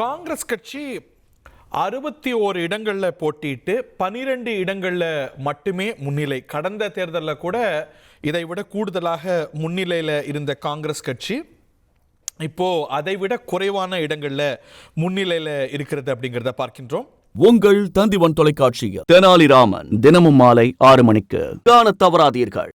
காங்கிரஸ் கட்சி அறுபத்தி ஓரு இடங்களில் போட்டியிட்டு பனிரெண்டு இடங்களில் மட்டுமே முன்னிலை. கடந்த தேர்தலில் கூட இதை விட கூடுதலாக முன்னிலையில் இருந்த காங்கிரஸ் கட்சி இப்போ அதை விட குறைவான இடங்களில் முன்னிலையில் இருக்கிறது அப்படிங்கிறத பார்க்கின்றோம். உங்கள் தந்திவன் தொலைக்காட்சியில் தெனாலிராமன் தினமும் மாலை ஆறு மணிக்கு. காண தவறாதீர்கள்.